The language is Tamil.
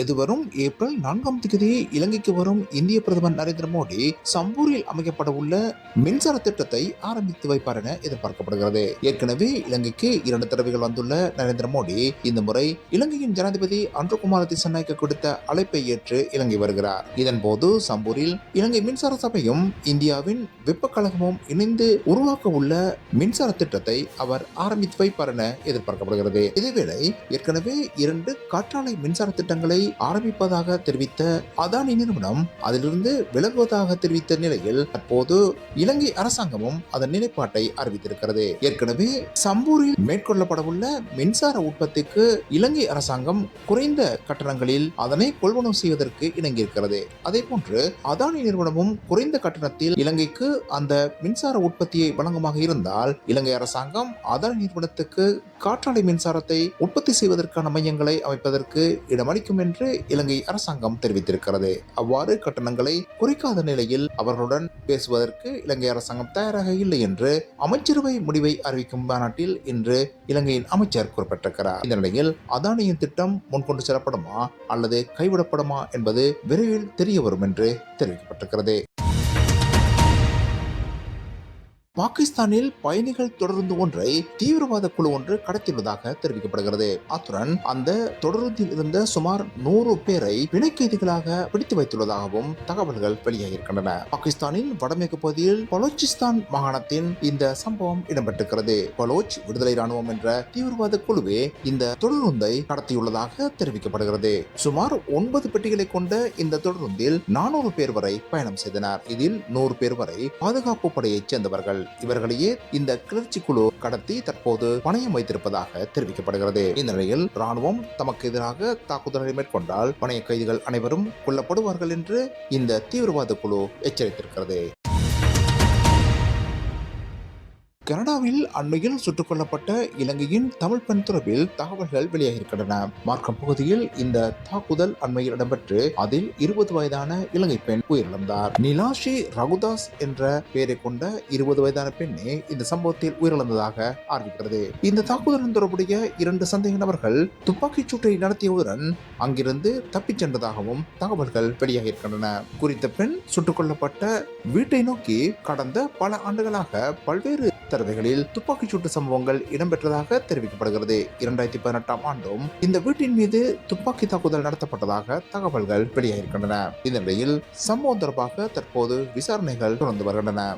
எதுவரும் ஏப்ரல் நான்காம் தேதி இலங்கைக்கு வரும் இந்திய பிரதமர் நரேந்திர மோடி சம்பூரில் அமைக்கப்பட உள்ள மின்சார திட்டத்தை ஆரம்பித்து வைப்பார் என எதிர்பார்க்கப்படுகிறது. ஏற்கனவே இலங்கைக்கு இரண்டு தடவைகள் வந்துள்ள நரேந்திர மோடி இந்த முறை இலங்கையின் ஜனாதிபதி அன்ருகுமார திசநாய்க்கு கொடுத்த அழைப்பை ஏற்று இலங்கை வருகிறார். இதன் போது சம்பூரில் இலங்கை மின்சார சபையும் இந்தியாவின் வெப்ப கழகமும் இணைந்து உருவாக்க உள்ள மின்சார திட்டத்தை அவர் ஆரம்பித்து வைப்பார் என எதிர்பார்க்கப்படுகிறது. இதேவேளை ஏற்கனவே இரண்டு காற்றாலை மின்சார திட்டங்களை ஆரம்பிப்பதாக தெரிவித்த அதானி நிறுவனம் அதிலிருந்து விலகுவதாக தெரிவித்த நிலையில் தற்போது இலங்கை அரசாங்கமும் அதன் நிலைப்பாட்டை அறிவித்திருக்கிறது. ஏற்கனவே சம்பூரில் மேற்கொள்ளப்படவுள்ள மின்சார உற்பத்திக்கு இலங்கை அரசாங்கம் குறைந்த கட்டணங்களில் அதனை கொள்வனவு செய்வதற்கு இணங்கியிருக்கிறது. அதே போன்று அதானி நிறுவனமும் குறைந்த கட்டணத்தில் இலங்கைக்கு அந்த மின்சார உற்பத்தியை வழங்குமாக இருந்தால் இலங்கை அரசாங்கம் அதானி நிறுவனத்துக்கு காற்றாலை மின்சாரத்தை உற்பத்தி செய்வதற்கான மையங்களை அமைப்பதற்கு இடமளிக்கும் என்று இலங்கை அரசாங்கம் தெரிவித்திருக்கிறது. அவ்வாறு கட்டணங்களை குறைக்காத நிலையில் அவர்களுடன் பேசுவதற்கு இலங்கை அரசாங்கம் தயாராக இல்லை என்று அமைச்சரவை முடிவை அறிவிக்கும் மாநாட்டில் இன்று இலங்கையின் அமைச்சர் குறிப்பிட்டிருக்கிறார். இந்த நிலையில் அதானியின் திட்டம் முன்கொண்டு செல்லப்படுமா அல்லது கைவிடப்படுமா என்பது விரைவில் தெரிய வரும் என்று தெரிவிக்கப்பட்டிருக்கிறது. பாகிஸ்தானில் பயணிகள் தொடர்ந்து ஒன்றை தீவிரவாத குழு ஒன்று கடத்தியுள்ளதாக தெரிவிக்கப்படுகிறது. அத்துடன் அந்த தொடர்ந்தில் இருந்த சுமார் நூறு பேரை பிணைக்கைதிகளாக பிடித்து வைத்துள்ளதாகவும் தகவல்கள் வெளியாகியிருக்கின்றன. பாகிஸ்தானின் வடமேற்கு பகுதியில் பலோச்சிஸ்தான் மாகாணத்தின் இந்த சம்பவம் இடம்பெற்றிருக்கிறது. பலோச் விடுதலை ராணுவம் என்ற தீவிரவாத குழுவே இந்த தொடருந்தை கடத்தியுள்ளதாக தெரிவிக்கப்படுகிறது. சுமார் ஒன்பது பெட்டிகளை கொண்ட இந்த தொடருந்தில் நானூறு பேர் வரை பயணம் செய்தனர். இதில் நூறு பேர் வரை பாதுகாப்பு படையைச் சேர்ந்தவர்கள். இவர்களையே இந்த கிளர்ச்சி குழு கடத்தி தற்போது பணையம் வைத்திருப்பதாக தெரிவிக்கப்படுகிறது. இந்த நிலையில் ராணுவம் தமக்கு எதிராக தாக்குதலை மேற்கொண்டால் பணைய கைதிகள் அனைவரும் கொல்லப்படுவார்கள் என்று இந்த தீவிரவாத குழு எச்சரித்திருக்கிறது. கனடாவில் அண்மையில் சுட்டுக் கொல்லப்பட்ட இலங்கையின் தமிழ் பெண் தொடர்பில் தகவல்கள் வெளியாகியிருக்கின்றன. மார்க்கம் பகுதியில் இந்த தாக்குதல் அண்மையில் இடம்பெற்று அதில் இருபது வயதான இலங்கை பெண் உயிரிழந்தார். நிலாஷி ரகுதாஸ் என்ற பெயரை கொண்ட இருபது வயதான பெண்ணே இந்த சம்பவத்தில் உயிரிழந்ததாக அறிவிக்கிறது. இந்த தாக்குதலுடன் தொடர்புடைய இரண்டு சந்தேக நபர்கள் துப்பாக்கிச் சூட்டை நடத்தியவுடன் அங்கிருந்து தப்பிச் சென்றதாகவும் தகவல்கள் வெளியாகியிருக்கின்றன. குறித்த பெண் சுட்டுக் கொல்லப்பட்ட வீட்டை நோக்கி கடந்த பல ஆண்டுகளாக பல்வேறு தடவைகளில் துப்பாக்கிச் சூட்டு சம்பவங்கள் இடம்பெற்றதாக தெரிவிக்கப்படுகிறது. இரண்டாயிரத்தி பதினெட்டாம் ஆண்டும் இந்த வீட்டின் மீது துப்பாக்கி தாக்குதல் நடத்தப்பட்டதாக தகவல்கள் வெளியாகியிருக்கின்றன. இந்த நிலையில் சம்பவம் தொடர்பாக தற்போது விசாரணைகள் தொடர்ந்து வருகின்றன.